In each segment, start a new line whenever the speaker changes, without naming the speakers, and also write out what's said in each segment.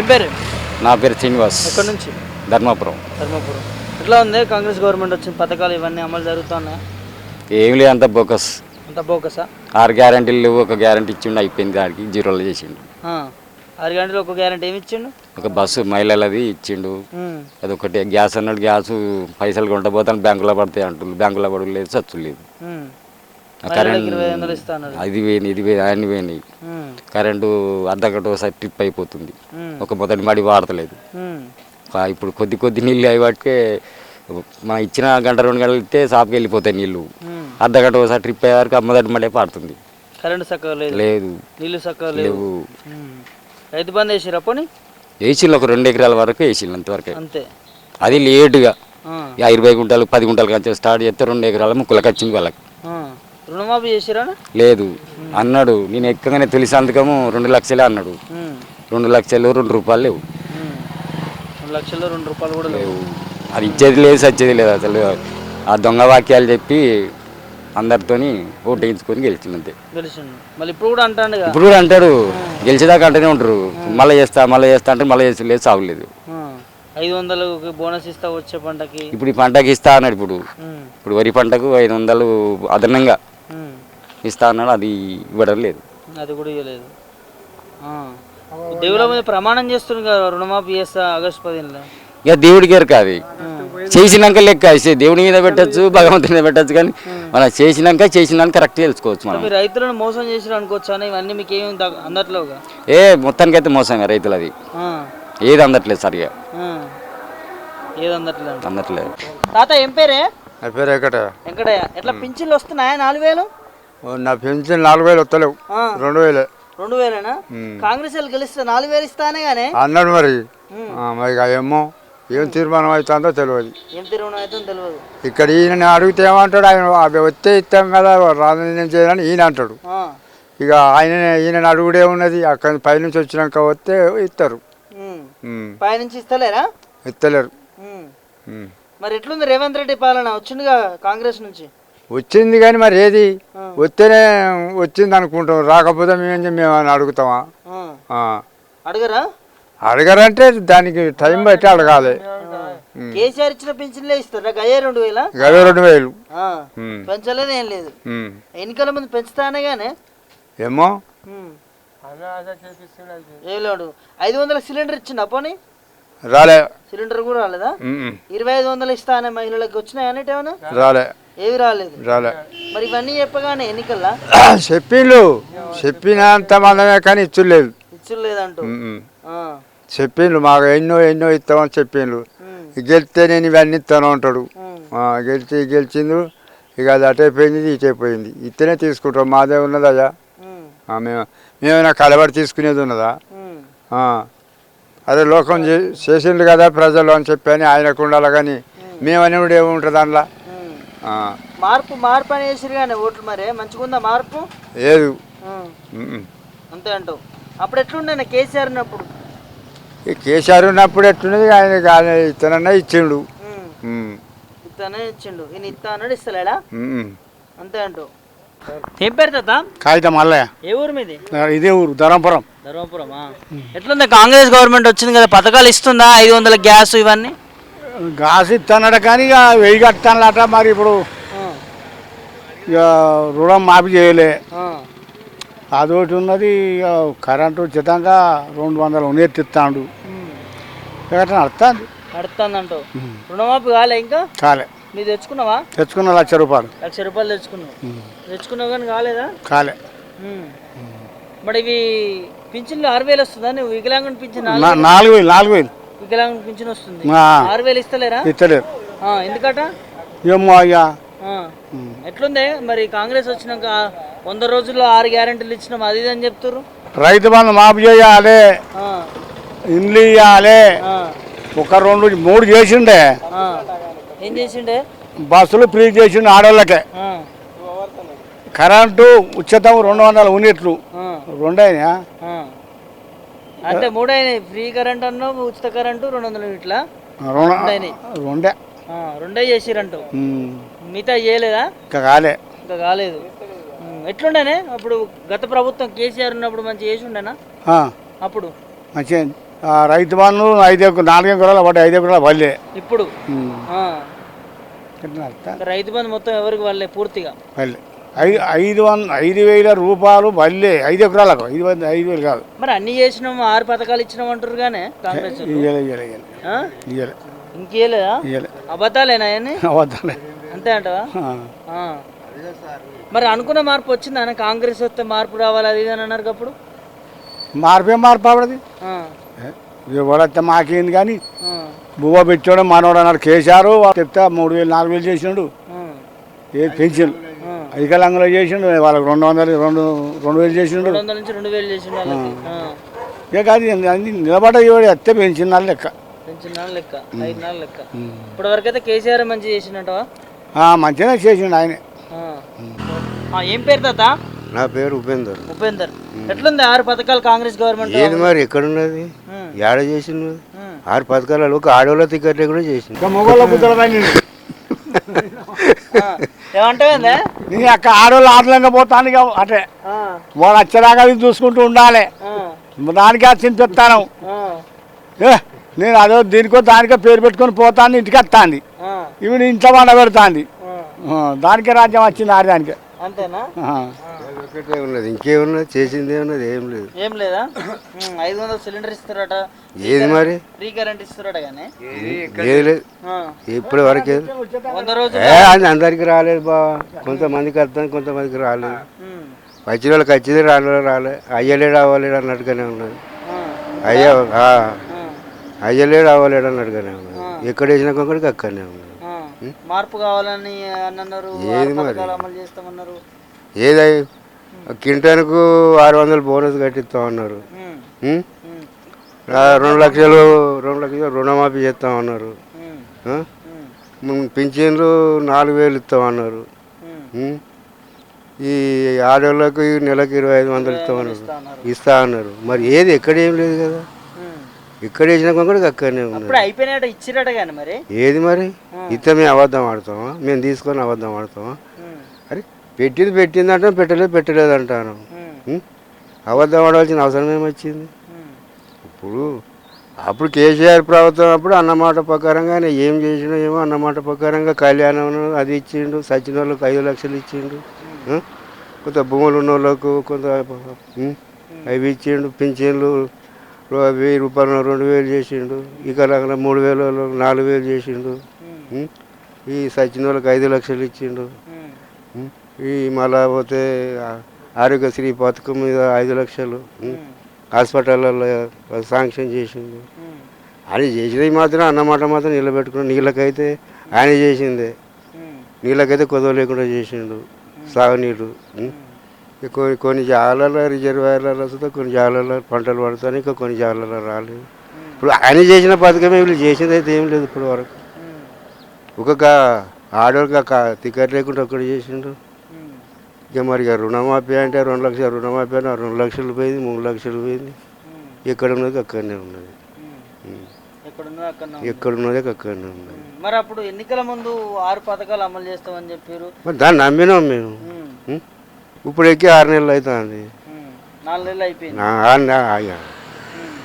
ఏం పేరు?
నా పేరు శ్రీనివాస్.
ఎక్కడి నుంచి?
ధర్మాపురం.
ధర్మపురం. ఎట్లా ఉంది? కాంగ్రెస్ గవర్నమెంట్ వచ్చిన పథకాలు ఇవన్నీ అమలు జరుగుతున్నాయి?
ఏం లేదు అంత బోకస్.
అంత బోకసా?
ఆరు గ్యారంటీలు లేవు ఒక గ్యారంటీ ఇచ్చిండు అయిపోయింది దానికి జీరోలో చేసిండు.
ఆ. ఆరు గంటలు ఒక గ్యారెంటీ ఏమి ఇచ్చిండు?
ఒక బస్సు మహిళలది ఇచ్చిండు.
ఉమ్.
అదొకటి గ్యాస్ అన్నాడు గ్యాస్ పైసలు కొంటపోతాను బ్యాంకులో పడతాయి అంటున్నారు బ్యాంకులో పడు లేదు చచ్చు లేదు
ఉమ్.
కరెంట్ అది పోయింది ఇది పోయింది అన్ని పోయినాయి.
ఉమ్.
కరెంటు అర్ధగంట ఒకసారి ట్రిప్ అయిపోతుంది. ఒక మొదటి మడి వాడతలేదు. ఇప్పుడు కొద్ది కొద్ది నీళ్ళు అయ్యి వాటికే మా ఇచ్చిన గంట రెండు గంటలు ఇస్తే షాప్కి వెళ్ళిపోతాయి నీళ్ళు.
ఉమ్.
అర్ధగంట ఒకసారి ట్రిప్ అయ్యే వరకు ఆ మొదటి మడే పాడుతుంది.
కరెంటు చక్కగా లేదు. చక్కగా లేవు. రైతు బంద్ వేసిరా పోనీ?
వేసిళ్ళు ఒక రెండు ఎకరాల వరకు వేసిళ్ళు అంతవరకు.
అంతే.
అది లేటుగా. ఇరవై గుంటలు పది గుంటలు కంటే స్టార్ట్ చేస్తే రెండు ఎకరాల ముక్కలకు వచ్చింది వాళ్ళకి.
రుణమాఫీ చేసిరా?
లేదు. అన్నాడు. నేను ఎక్కగానే తొలి సంతకము రెండు లక్షలే అన్నాడు. రెండు లక్షలు రెండు రూపాయలు లేవు.
రెండు లక్షలు రెండు రూపాయలు కూడా లేవు.
అది ఇచ్చేది లేదు సచ్చేది లేదు అసలు. ఆ దొంగ వాక్యాలు చెప్పి అందరితోని ఓటు వేయించుకొని
మళ్ళీ ఇప్పుడు కూడా అంటాడుగా
ఇప్పుడు కూడా అంటాడు. గెలిచేదాకా అంటేనే ఉంటారు. మళ్ళీ చేస్తా మళ్ళీ చేస్తా అంటే మళ్ళీ చేసి లేదు సాగులేదు.
ఐదు వందలు బోనస్ ఇస్తా వచ్చే పంటకి?
ఇప్పుడు ఈ పంటకి ఇస్తా అన్నాడు ఇప్పుడు. ఇప్పుడు వరి పంటకు ఐదు వందలు అదనంగా. ఇస్తా అన్నాడు అది ఇవ్వడం లేదు.
అది కూడా ఇవ్వలేదు. దేవుళ్ళ మీద ప్రమాణం చేస్తుంది కదా రుణమాఫీ చేస్తా ఆగస్టు పదిహేనులో.
ఇక దేవుడికి ఎరక అది చేసినాక లెక్క దేవుడి మీద పెట్టచ్చు భగవంతుని మీద పెట్టచ్చు కానీ మనం చేసినాక చేసినాక కరెక్ట్ తెలుసుకోవచ్చు మనం.
రైతులను మోసం చేసిరు అనుకోవచ్చు అని ఇవన్నీ మీకు ఏమి అందట్లేవుగా?
ఏ మొత్తానికైతే మోసంగా రైతులది.
ఆ.
ఏది అందట్లేదు సరిగా.
ఏది అందట్లేదు?
అందట్లేదు.
తాత ఏం పేరే?
నా పేరు ఎక్కడ
వెంకటయ్య ఎట్లా పింఛన్లు వస్తున్నాయా? నాలుగు వేలు?
నా పెన్షన్ నాలుగు వేలు వస్తలేవు. రెండు వేలే.
రెండు వేలేనా? కాంగ్రెస్ వాళ్ళు గెలిస్తే నాలుగు వేలు ఇస్తానే గానే?
అన్నాడు మరి. మరి ఇక ఏమో ఏం తీర్మానం అవుతుందో తెలియదు.
ఏం తిరుగున అయితే తెలియదు.
ఇక్కడ ఈయన అడిగితే ఏమంటాడు? ఆయన అవి వస్తే ఇస్తాం కదా రాజకీయం చేయాలని ఈయన అంటాడు. ఇక ఆయన ఈయన అడుగుడే ఉన్నది అక్కడ పైనుంచి వచ్చినాక వస్తే ఇస్తారు.
పైనుంచి ఇస్తలేరా?
ఇస్తలేరు.
మరి ఎట్లుంది రేవంత్ రెడ్డి పాలన? వచ్చిందిగా కాంగ్రెస్ నుంచి?
వచ్చింది కానీ మరి ఏది? వస్తేనే వచ్చింది అనుకుంటాం. రాకపోతే మేము మేము అని అడుగుతామా.
అడగరా?
అడగరంటే దానికి టైం బట్టి అడగాలి.
కేసీఆర్ ఇచ్చిన పింఛన్లే ఇస్తారా? గయ్యే రెండు వేల?
గవే రెండు వేలు.
పెంచలేదు ఏం లేదు. ఎన్నికల ముందు పెంచుతానే గానే?
ఏమో?
ఉమ్. ఏం లేడు ఐదు వందల సిలిండర్ ఇచ్చిండు పోనీ
రాలే.
సిలిండర్ కూడా రాలేదా. ఇరవై ఐదు వందలు ఇస్తా అనే మహిళలకు వచ్చినాయి అనేటి ఏమన్నా?
రాలే.
ఏవి రాలేదు.
రాలే.
మరి ఇవన్నీ చెప్పగానే ఎన్నికల్లా?
చెప్పిండ్లు చెప్పినంత మందమే కానీ ఇచ్చులేదు
ఇచ్చులు లేదంటూ ఆ.
చెప్పిండ్లు మాకు ఎన్నో ఎన్నో ఇస్తామని చెప్పిండ్లు
ఉమ్.
గెలిస్తే నేను ఇవన్నీ ఇస్తాను అంటాడు. గెలిచి గెలిచిండు. ఇక అది అటైపోయింది ఇటైపోయింది ఇస్తేనే తీసుకుంటాం. మాదే ఉన్నదయ్యా. మేము. మేమైనా కలబడి తీసుకునేది ఉన్నదా. అదే లోకం చేసిండు కదా ప్రజలు అని చెప్పని ఆయనకు ఉండాలి కానీ మేమని కూడా ఏముంటుంది అందులో.
మార్పు మార్పు అని వేసిరు కానీ ఓట్లు మరి. మంచిగా ఉందా మార్పు?
లేదు.
అంతే అంటావు. అప్పుడు ఎట్లుండే కేసీఆర్ ఉన్నప్పుడు?
ఈ కేసీఆర్ ఉన్నప్పుడు ఎట్టున్నది ఆయన ఆయన ఇతనన్నా ఇచ్చిండు.
ఇస్తానే ఇచ్చిండు. ఈయన ఇస్తా అన్నాడు ఇస్తలేడా. అంతే అంటావు. ఏం పేరు తాత?
కాగితం మల్లయ్య.
ఏ ఊరు మీది?
ఇదే ఊరు ధర్మపురం.
ధర్మపురమా? ఎట్లుంది? కాంగ్రెస్ గవర్నమెంట్ వచ్చింది కదా పథకాలు ఇస్తుందా? ఐదు వందల గ్యాస్ ఇవన్నీ?
గాసి ఇస్తానట కానీ ఇక వెయ్యి కట్టాలట మరి ఇప్పుడు. ఇక రుణం మాఫీ చేయలే. అదొకటి ఉన్నది ఇక కరెంటు ఉచితంగా రెండు వందలు ఉన్నెత్తిస్తాడు
ఉమ్.
ఇక నడుస్తుంది
నడుస్తుందంటావు రుణమాఫీ కాలే ఇంకా?
కాలే.
మీరు తెచ్చుకున్నావా?
తెచ్చుకున్న లక్ష రూపాయలు.
లక్ష రూపాయలు తెచ్చుకున్నావు. తెచ్చుకున్నావు కానీ కాలేదా?
కాలే.
మరి ఇవి పింఛన్లు ఆరు వేలు వస్తుందా? నువ్వు వికలాంగుని పింఛన్ నాలుగు
వేలు? నాలుగు వేలు
వికలాంగుని పింఛన్ వస్తుంది. ఆరు వేలు ఇస్తలేరా?
ఇస్తలేరు
ఎందుకట?
ఏమో అయ్యా.
ఎట్లుంది? మరి కాంగ్రెస్ వచ్చినాక వంద రోజుల్లో ఆరు గ్యారెంటీలు ఇచ్చినాం అది అని చెప్తారు
రైతు బంధు మాఫీ చేయాలి. ఇండ్లు ఇవ్వాలి ఒక రెండు మూడు చేసిండే.
ఏం చేసిండే?
బస్సులు ఫ్రీ చేసిండు ఆడవాళ్ళకే కరెంటు ఉచితం రెండు వందల యూనిట్లు. రెండైనా.
అంటే మూడైనాయి. ఫ్రీ కరెంట్ అన్నావు ఉచిత కరెంటు రెండు వందల యూనిట్ల?
రెండే
రెండే. చేసిరంటు. మిగతా చేయలేదా?
ఇంకా కాలే.
ఇంకా కాలేదు. ఎట్లుండేనే? అప్పుడు గత ప్రభుత్వం కేసీఆర్ ఉన్నప్పుడు మంచి చేసి ఉండేనా అప్పుడు?
మంచిగా ఆ, రైతు బంధు ఐదు నాలుగు ఎకరాలు ఒకటి ఐదు ఎకరాలు పల్లె
ఇప్పుడు? రైతు బంధు మొత్తం ఎవరికి వాళ్ళే పూర్తిగా.
పల్లె ఐదు ఐదు వంద ఐదు వేల రూపాయలు పల్లె ఐదు ఎకరాలకు. ఐదు వంద ఐదు వేలు కాదు.
మరి అన్ని చేసినాం ఆరు పథకాలు ఇచ్చినాం అంటారు కానీ కాంగ్రెస్.
ఇయ్యలే ఇయ్యలే ఇయ్యలే? ఇయ్యలే.
ఇంకేలేదా?
ఇయ్యలే.
అబద్ధాలేనా అవన్నీ
అవద్దలే
అంతే అంటవా. మరి అనుకున్న మార్పు వచ్చింది? కాంగ్రెస్ వస్తే మార్పు రావాలి అది ఇది అని అన్నారు అప్పుడు?
మార్పే మార్పు ఆవిడది
ఆ.
ఎవడైతే మాకేంది కానీ. బువ్వ పెట్టాడు మనోడు అన్నాడు కేసారు చెప్తే మూడు వేలు నాలుగు వేలు చేసిండు.
ఆ.
ఏ పెన్షన్. అధికలంగా చేసిండు వాళ్ళకి రెండు వందలు రెండు రెండు వేలు చేసిండు. ఇక అది అన్ని నిలబడ ఇవాడు ఎత్తే పెన్షన్ నాలు లెక్క.
పెంచిన నాలుగు లెక్క ఐదు నాలుగు లెక్క. ఇప్పటి వరకు అయితే కేసీఆర్ మంచి చేసిండటవా?
ఆ, మంచిగానే చేసిండు ఆయనే.
ఏం పేరు తాత?
నా పేరు ఉపేందర్.
ఉపేందర్. ఎట్లుంది ఆరు పథకాలు కాంగ్రెస్ గవర్నమెంట్
ఏది మరి ఎక్కడున్నది. ఏడ చేసిండు. ఆరు పథకాలలో ఒక ఆడవాళ్ళ టికెట్లు కూడా
ఇంకా మొగోళ్ళ బుద్ధుల పైన
ఆ. ఏమంటావేందే
నీ అక్క ఆడవాళ్ళు ఆటలంగా పోతాను అటే. వాడు వచ్చేదాకా ఇది చూసుకుంటూ ఉండాలి. దానికే
ఆ.
ఏ నేను అదో దీనికో దానికో పేరు పెట్టుకొని పోతాను ఇంటికి వస్తాంది
ఆ.
ఇవి ఇంట్లో.
ఆ,
దానికే రాజ్యం వచ్చింది ఆడదానికే
అంతేనా?
ఆ.
ఒకటే ఉన్నది ఇంకేమున్నది? చేసింది ఏమున్నది ఏం లేదు.
ఏం లేదా? ఐదు వందల సిలిండర్ ఇస్తారట.
ఏది మరి?
ఫ్రీ కరెంట్ ఇస్తారట కానీ
ఏది లేదు.
ఆ.
ఇప్పటి వరకు
వంద రోజులు
అందరికి రాలేదు బా. కొంతమందికి వస్తాను కొంతమందికి రాలేదు. వచ్చిన వాళ్ళకి వచ్చింది రాని వాళ్ళు రాలే. అయ్యలేడు అవ్వలేడు అన్నట్టుగానే ఉన్నది.
ఆ.
అయ్యా. అయ్యలేడు అవ్వలేడు అన్నట్టుగానే ఉన్నది. ఎక్కడ వేసిన కొక్కడికి అక్కడనే ఉన్నది.
మార్పు కావాలని అని అన్నారు అమలు చేస్తామన్నారు
ఏదై కింటానికి ఆరు వందలు బోనస్ కట్టిస్తామన్నారు?
ఉమ్.
ఆ, రెండు లక్షలు రెండు లక్షలు రుణమాఫీ చేస్తామన్నారు?
ఉమ్.
ఉం, పింఛన్లు నాలుగు వేలు ఇస్తామన్నారు
ఉమ్.
ఉం? ఈ ఆడవాళ్ళకు నెలకు ఇరవై ఐదు వందలు ఇస్తామన్నారు
ఇస్తామన్నారు.
ఇస్తా అన్నారు మరి ఏది ఎక్కడ ఏం లేదు కదా
ఉమ్.
ఎక్కడ వేసినా కూడా అక్కడనే
అయిపోయినట్టు ఇచ్చిరట కానీ మరి
ఏది మరి ఇస్తే మేము అబద్ధం ఆడతామా మేము తీసుకొని అబద్ధం ఆడతామా
ఉమ్.
అరే పెట్టింది పెట్టింది అంటాం పెట్టలేదు పెట్టలేదు అంటాను
ఉమ్.
ఉం? అబద్ధం ఆడవలసిన అవసరం ఏమొచ్చింది
ఉమ్.
ఇప్పుడు అప్పుడు కేసీఆర్ ప్రభుత్వం అప్పుడు అన్నమాట ప్రకారంగా ఆయన ఏం చేసినా ఏమో అన్నమాట ప్రకారంగా కళ్యాణం అది ఇచ్చిండు సచిన వాళ్ళకి ఐదు లక్షలు ఇచ్చిండు ఆ? కొంత భూములు ఉన్న వాళ్ళకు కొంత ఉం? అవి ఇచ్చిండు పింఛన్లు వెయ్యి రూపాయలు రెండు వేలు చేసిండు. ఇక రకంగా మూడు వేలు నాలుగు వేలు చేసిండు? ఈ సచిన వాళ్ళకి ఐదు లక్షలు ఇచ్చిండు? ఈ మళ్ళా పోతే ఆరోగ్యశ్రీ పథకం మీద ఐదు లక్షలు? హాస్పిటల్లో శాంక్షన్ చేసిండు. ఆయన చేసినవి మాత్రం అన్నమాట మాత్రం నిలబెట్టుకుని నీళ్ళకైతే ఆయన చేసిందే. నీళ్ళకైతే కొదవ లేకుండా చేసిండు. సాగునీరు. కొన్ని కొన్ని జాలలో రిజర్వాయర్లలో వస్తే కొన్ని జాలలో పంటలు పడతాయి ఇంకా కొన్ని జాలలో రాలేదు ఇప్పుడు ఆయన చేసిన పథకమే వీళ్ళు చేసింది అయితే ఏం లేదు ఇప్పుడు వరకు. ఒక్కొక్క ఆడవాళ్ళకి టికెట్ లేకుండా ఒక్కడు చేసిండు. ఇక మరి ఇక రుణమాఫీ అంటే రెండు లక్షలు రుణమాఫీ అంటే రెండు లక్షలు పోయింది మూడు లక్షలు పోయింది. ఎక్కడ ఉన్నది అక్కడనే ఉన్నది
ఉమ్.
ఉం.
ఎక్కడున్నా అక్కడ
ఎక్కడ ఉన్నది అక్కడనే ఉన్నది
మరి అప్పుడు ఎన్నికల ముందు ఆరు పథకాలు అమలు చేస్తామని చెప్పారు
మరి దాన్ని నమ్మినాం మేము? ఇప్పుడు ఎక్కి ఆరు నెలలు అవుతుంది.
నాలుగు నెలలు అయిపోయింది.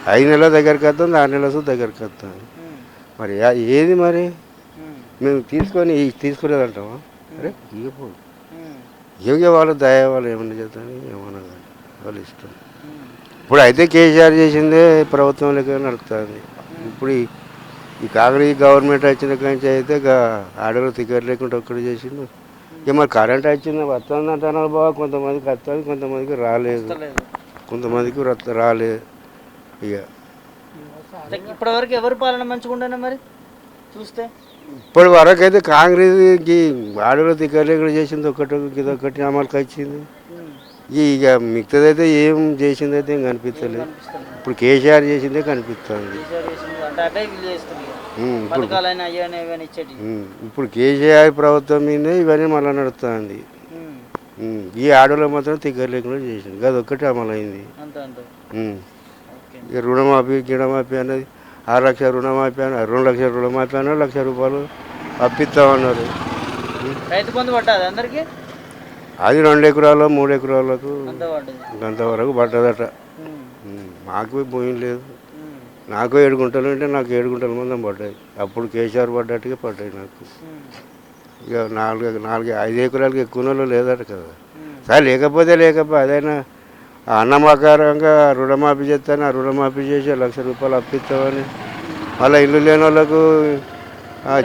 ఐదు నెలల దగ్గరికి వస్తుంది ఆరు నెలల దగ్గరికి వస్తుంది. మరి ఏది మరి. మేము. తీసుకొని తీసుకునేది అంటామా అరే ఇవ్వకూడదు. ఇవ్వగే వాళ్ళు దయ వాళ్ళు ఏమన్నా చేస్తాను ఏమన్నా వాళ్ళు ఇష్టం. ఇప్పుడు అయితే కేసీఆర్ చేసిందే ప్రభుత్వం లెక్క నడుపుతుంది. ఇప్పుడు ఈ- కాంగ్రెస్ గవర్నమెంట్ వచ్చిన కంచి అయితే ఆడవాళ్ళు టికెట్ లేకుండా ఒక్కడు చేసిండు. ఇక మరి కరెంట్ వచ్చింది వస్తుంది అంటున్నారు బాగా కొంతమందికి వస్తుంది కొంతమందికి రాలేదు. కొంతమందికి రాలేదు. ఇక
అంటే ఇప్పటి వరకు ఎవరు పాలన మంచిగా ఉండేనా మరి? చూస్తే.
ఇప్పటి వరకు అయితే కాంగ్రెస్కి ఆడవాళ్ళు టికెట్ లేకుండా చేసింది ఒకటి ఇది ఒకటి అమలుకి వచ్చింది. ఇక మిగతాదైతే ఏం చేసింది అయితే ఏం కనిపించలేదు ఇప్పుడు కేసీఆర్ చేసిందే కనిపిస్తుంది. ఇప్పుడు
పథకాలైనా అయ్యాని ఇవన్నీ ఇచ్చేటి
ఉమ్, ఇప్పుడు కేసీఆర్ ప్రభుత్వం మీదే ఇవన్నీ మళ్ళీ నడుస్తుంది. ఈ ఆడవాళ్ళు మాత్రం తిగ్గర లేకుండా చేసింది అది ఒక్కటి అమలైంది. ఇక రుణమాఫీ గిణమాఫీ అనేది ఆరు లక్షల రుణమాఫీ అని రెండు లక్షల రుణమాఫీ అన్నారు లక్ష రూపాయలు అప్పిస్తామన్నారు.
రైతు బంధు పడ్డది అందరికి?
అది రెండు ఎకరాలు మూడు ఎకరాలకు అంతవరకు పడ్డదట. మాకు భూమి లేదు. నాకు ఏడు గుంటలు ఉంటే నాకు ఏడు గుంటల మందం పడ్డాయి. అప్పుడు కేసీఆర్ పడ్డట్టుగా పడ్డాయి నాకు. ఇక నాలుగు నాలుగు ఐదు ఎకరాలకి ఎక్కువ లేదట కదా. సరే లేకపోతే లేకపోతే అదైనా అన్నమాకారంగా రుణమాఫీ చేస్తాను ఆ రుణమాఫీ చేసి లక్ష రూపాయలు అప్పిస్తామని. మళ్ళీ ఇల్లు లేని వాళ్ళకు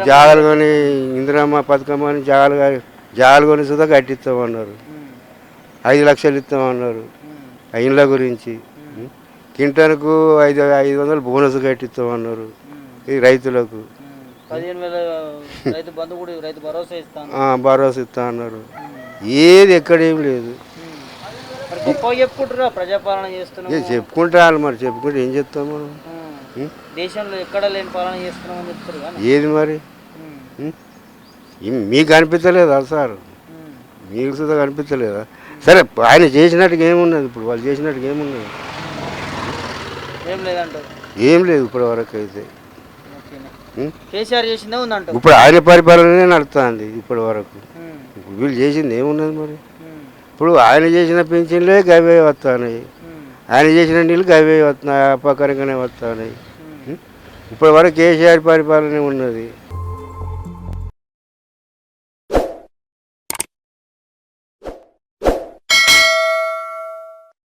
జాగాలు కొని ఇందిరమ్మ పథకం అని జాగాలు కొని- జాగాలు కొని సుధా కట్టిస్తామన్నారు. ఐదు లక్షలు ఇస్తామన్నారు. ఆ ఇండ్ల గురించి. కింటన్కు ఐదు ఐదు వందలు బోనస్ కట్టిస్తామన్నారు
ఉమ్,
ఈ రైతులకు.
ఉమ్. పదిహేను వేల రైతు బంధు కూడా రైతు భరోసా ఇస్తాను.
ఆ, భరోసా ఇస్తా అన్నారు ఏది ఎక్కడేం లేదు.
మరి చెప్పుకుంటారా ప్రజాపాలన
చెప్పుకుంటారు మరి చెప్పుకుంటే ఏం చెప్తాం మనం?
ఉమ్, దేశంలో ఎక్కడ లేని పాలన చెప్తారు కానీ.
ఏది మరి?
ఉమ్,
ఉం? ఈ- మీకు అనిపించలేదా సార్?
ఉమ్,
మీకు సుధా కనిపించలేదా? సరే ఆయన చేసినట్టుగా ఏమున్నది ఇప్పుడు? వాళ్ళు చేసినట్టుగా ఏమున్నది?
ఏం లేదంటారు
ఏం లేదు ఇప్పటి వరకు అయితే?
కేసీఆర్ చేసిందే
ఇప్పుడు ఆయన పరిపాలనే నడుస్తుంది ఇప్పటి వరకు. ఇప్పుడు వీళ్ళు చేసింది ఏమున్నది మరి? ఇప్పుడు ఆయన చేసిన పెన్షన్లే గవే వస్తున్నాయి ఆయన చేసిన నీళ్ళు గవే వస్తున్నాయి అపకరంగానే వస్తున్నాయి. ఇప్పటి వరకు కేసీఆర్ పరిపాలనే ఉన్నది.